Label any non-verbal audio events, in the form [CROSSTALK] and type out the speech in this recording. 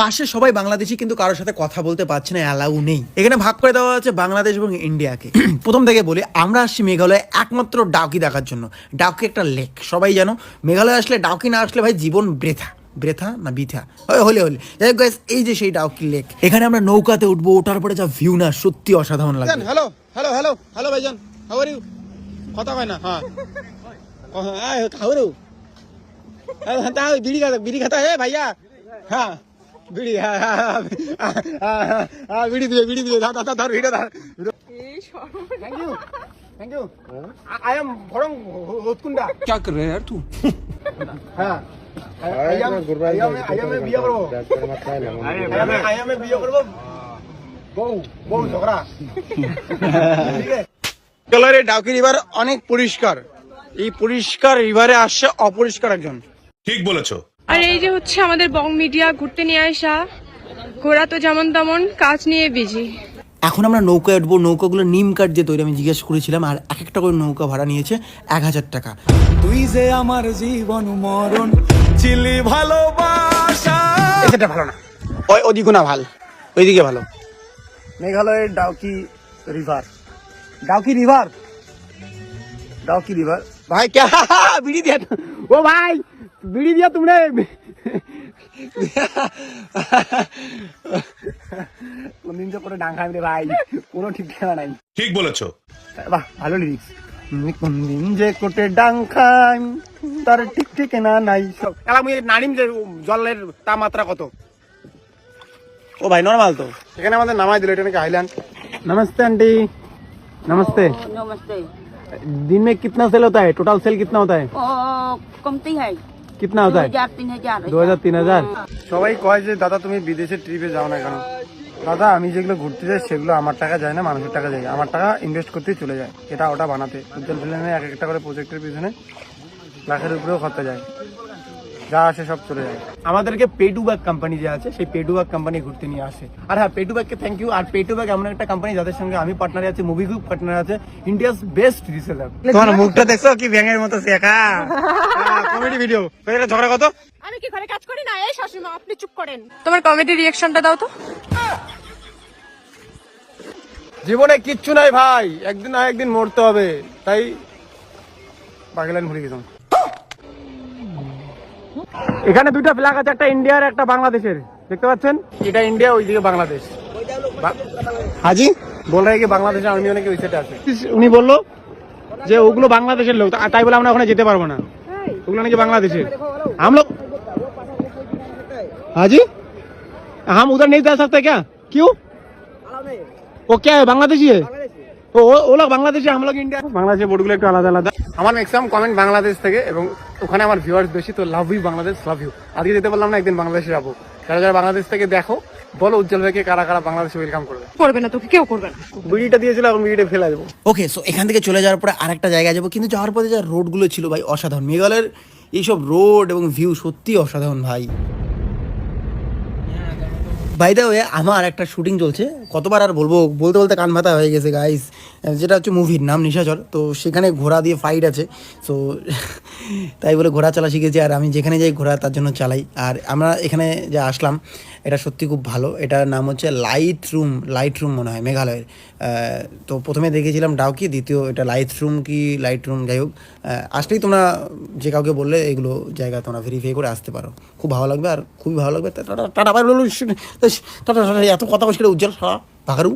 পাশে সবাই বাংলাদেশি, কিন্তু কারোর সাথে কথা বলতে পারছে না অ্যালাউ নেই। এখানে ভাগ করে দেওয়া হচ্ছে বাংলাদেশ এবং ইন্ডিয়াকে। [CLEARS THROAT] প্রথম থেকে বলি, আমরা আসছি মেঘালয়ে একমাত্র ডাউকি দেখার জন্য। ডাউকি একটা লেক সবাই জানো। মেঘালয় আসলে ডাউকি না আসলে ভাই জীবন ব্রেথা ব্রেথা না বিথা? হলে হলে। এই যে সেই ডাউকি লেক এখানে আমরা নৌকাতে উঠবো, ওঠার পরে যা ভিউ না, সত্যি অসাধারণ লাগবে। হ্যালো হ্যালো হ্যালো হ্যালো ভাইজান হাউ আর ইউ কথা কয় না হ্যাঁ। রে তা বিড়ি খাতা বিড়ি খাতা হে ভাইয়া। হ্যাঁ। বিড়ি হ্যাঁ হ্যাঁ হ্যাঁ, হ্যাঁ হ্যাঁ, হ্যাঁ বিড়ি দিয়ে বিড়ি দিয়ে ধর ধর ধর ভিডিও ধর thank you thank you I am ভরং হতকুন্ডা क्या कर रहा है यार तू হ্যাঁ I am I am I am বিয়ে করবো আই এম আই এম বিয়ে করবো বউ বউ ঝগড়া কালারে ডাউকি রিভার অনেক পরিষ্কার এই পরিষ্কার রিভারে আসছে অপরিষ্কার একজন ঠিক বলেছো আর এই যে হচ্ছে আমাদের বং মিডিয়া ঘুরতে নিয়ে আসা ঘোরা তো যেমন তেমন কাজ নিয়ে বিজি এখন আমরা নৌকায় উঠবো নৌকাগুলো নিম কাঠ দিয়ে তৈরি আমি জিজ্ঞেস করেছিলাম আর এক একটা করে নৌকা ভাড়া নিয়েছে এক হাজার টাকা। তুই যে আমার জীবন মরণ চিলি ভালোবাসা। এটা ভালো না। ওই ওদিকে না ভালো ওইদিকে ভালো। মেঘালয়ের Dawki river. Dawki river? Dawki river? ভাই কে? বিড়ি দেন। ও ভাই! बीड़ी दिया तुमने কোন দিন তো করে ডাং খাই রে ভাই কোনো ঠিক ঠিকানা নাই ঠিক বলেছো বাহ ভালো লিরিক্স কোন দিন যে কোটে ডাং খাই তার ঠিক ঠিকানা নাই সব এলা মুই নানিম যে জলের তাপমাত্রা কত ও ভাই নর্মাল তো এখানে আমাদের নামাই দিল এটা নাকি হাইল্যান্ড नमस्ते आंटी नमस्ते नमस्ते दिन में कितना सेल होता है टोटल सेल कितना होता है ओ कमती है कितना दो होता है हजार तीन हजार দু হাজার তিন হাজার সবাই কয় যে দাদা তুমি বিদেশে ট্রিপে যাও না কেন দাদা আমি যেগুলো ঘুরতে যাই সেগুলো আমার টাকা যায় না মানুষের টাকা যায় আমার টাকা ইনভেস্ট করতেই চলে যায় এটা ওটা বানাতে উজ্জ্বল ফিল্মে এক একটা করে প্রজেক্টের পিছনে লাখের উপরেও খরচা যায় যা আসে সব চলে যায়। আমাদেরকে পেটু ব্যাগ কোম্পানি যে আছে সেই পেটু ব্যাগ কোম্পানি ঘুরতে নিয়ে আসে। আর হ্যাঁ পেটু ব্যাগকে থ্যাংক ইউ আর পেটু ব্যাগ এমন একটা কোম্পানি যাদের সঙ্গে আমি পার্টনারে আছে মুভি গ্রুপ পার্টনার আছে ইন্ডিয়াস বেস্ট রিসেলার তোমার মুখটা দেখছ? কি ব্যাঙের মতো শেখা। কমেডি ভিডিও ঝগড়া কত? আমি কি ঘরে কাজ করি না? এই শাশুড়ি আপনি চুপ করেন। তোমার কমেডি রিয়াকশনটা দাও তো। জীবনে কিচ্ছু নাই ভাই একদিন না একদিন মরতে হবে তাই লাইন ভুলে গেছিলাম। এখানে দুইটা ফ্ল্যাগ আছে একটা ইন্ডিয়ার একটা বাংলাদেশের দেখতে পাচ্ছেন এটা ইন্ডিয়া ওইদিকে বাংলাদেশ বা- হাজি বল রে কি বাংলাদেশের আর্মি অনেকে ওই সাইডে আছে উনি বললো যে ওগুলো বাংলাদেশের লোক তা- তাই বলে আমরা ওখানে যেতে পারবো না ওগুলো নাকি বাংলাদেশের हम लोग हाँ जी हम उधर नहीं जा सकते क्या क्यों ও কে বাংলাদেশি है ও ও- তো ওলা বাংলাদেশে ইন্ডিয়া বোর্ডগুলো একটু আলাদা আলাদা। আমার কমেন্ট বাংলাদেশ থেকে এবং ওখানে আমার বেশি লাভ বাংলাদেশ লাভ না একদিন বাংলাদেশে যাব যারা বাংলাদেশ থেকে দেখো বলো উজ্জ্বল ভাইকে কারা কারা বাংলাদেশে করবে। করবে না কেউ করবে না। দেবো। ওকে এখান থেকে চলে যাওয়ার পরে আরেকটা জায়গায় যাব কিন্তু যাওয়ার পরে রোডগুলো ছিল ভাই অসাধারণ। মেঘালয়ের এইসব রোড এবং ভিউ সত্যি অসাধারণ ভাই। বাই দ্য ওয়ে আমার একটা শুটিং চলছে কতবার আর বলব বলতে বলতে কান ভাতা হয়ে গেছে গাইস যেটা হচ্ছে মুভির নাম নিশাচর তো সেখানে ঘোড়া দিয়ে ফাইট আছে সো তাই বলে ঘোড়া চালা শিখেছি আর আমি যেখানে যাই ঘোড়া তার জন্য চালাই আর আমরা এখানে যে আসলাম এটা সত্যি খুব ভালো এটার নাম হচ্ছে লাইট রুম লাইট রুম মনে হয় মেঘালয়ের তো প্রথমে দেখেছিলাম ডাউকি দ্বিতীয় এটা লাইট রুম কি লাইট রুম যাই হোক আসলেই তোমরা যে কাউকে বললে এগুলো জায়গা তোমরা ভেরিফাই করে আসতে পারো খুব ভালো লাগবে আর খুবই ভালো লাগবে টাটা এত কথা বলছিল উজ্জ্বল সারা ভাগারু।